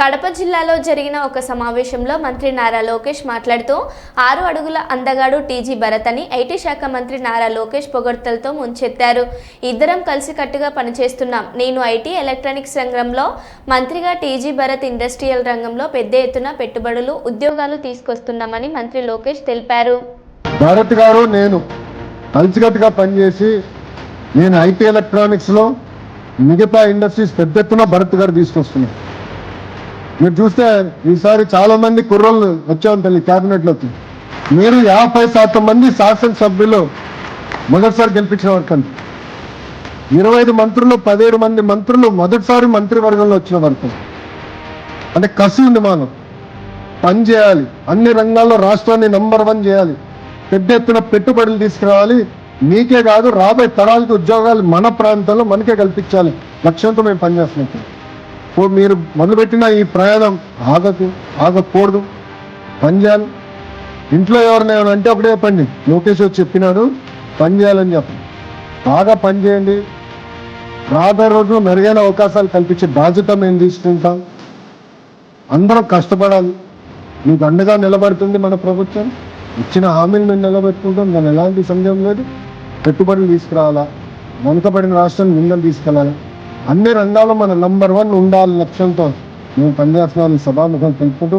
కడప జిల్లాలో జరిగిన ఒక సమావేశంలో మంత్రి నారా లోకేష్ మాట్లాడుతూ ఆరు అడుగుల అందగాడు టీజీ భరత్ అని ఐటీ శాఖ మంత్రి నారా లోకేష్ పొగడ్తలతో ముంచెత్తారు. ఇద్దరం కలిసికట్టుగా పనిచేస్తున్నాం. నేను ఐటీ ఎలక్ట్రానిక్స్ రంగంలో మంత్రిగా టీజీ భరత్ ఇండస్ట్రియల్ రంగంలో పెద్ద ఎత్తున పెట్టుబడులు ఉద్యోగాలు తీసుకొస్తున్నామని మంత్రి లోకేష్ తెలిపారు. భరత్ గారు నేను కలిసికట్టుగా పనిచేసి నేను ఐటీ ఎలక్ట్రానిక్స్లో మిగతా ఇండస్ట్రీస్ పెద్ద ఎత్తున భరత్ గారు తీసుకొస్తున్నాను మీరు చూస్తే ఈసారి చాలా మంది కుర్రోళ్ళు వచ్చే ఉంటుంది క్యాబినెట్లోకి మీరు యాభై శాతం మంది శాసనసభ్యులు మొదటిసారి గెలిపించిన వర్కండి ఇరవై ఐదు మంత్రులు పదిహేడు మంది మంత్రులు మొదటిసారి మంత్రివర్గంలో వచ్చిన వర్గం అంటే కసి ఉంది మనం పని చేయాలి. అన్ని రంగాల్లో రాష్ట్రాన్ని నంబర్ వన్ చేయాలి. పెద్ద ఎత్తున పెట్టుబడులు తీసుకురావాలి. మీకే కాదు రాబోయే తరాలకు ఉద్యోగాలు మన ప్రాంతంలో మనకే కల్పించాలి. లక్ష్యంతో మేము పనిచేస్తున్నాం. మీరు మొదలుపెట్టిన ఈ ప్రయాణం ఆగకు ఆగకూడదు. పని చేయాలి ఇంట్లో ఎవరినైనా అంటే ఒకటే చెప్పండి. లోకేష్ వచ్చి చెప్పినాడు పని చేయాలని చెప్పండి. బాగా పని చేయండి. రాబోయే రోజు మెరుగైన అవకాశాలు కల్పించే బాధ్యత మేము తీసుకుంటాం. అందరం కష్టపడాలి. మీకు అండగా నిలబడుతుంది మన ప్రభుత్వం. ఇచ్చిన హామీలు మేము నిలబెట్టుకుంటాం. దాని ఎలాంటి సందేహం లేదు. పెట్టుబడులు తీసుకురావాలా? వెనుకబడిన రాష్ట్రాన్ని ముందని తీసుకెళ్ళాలి? అన్ని రంగాల్లో మన నంబర్ వన్ ఉండాలి లక్ష్యంతో మేము పనిచేస్తున్నామని సభాముఖం తెలుపుకుంటూ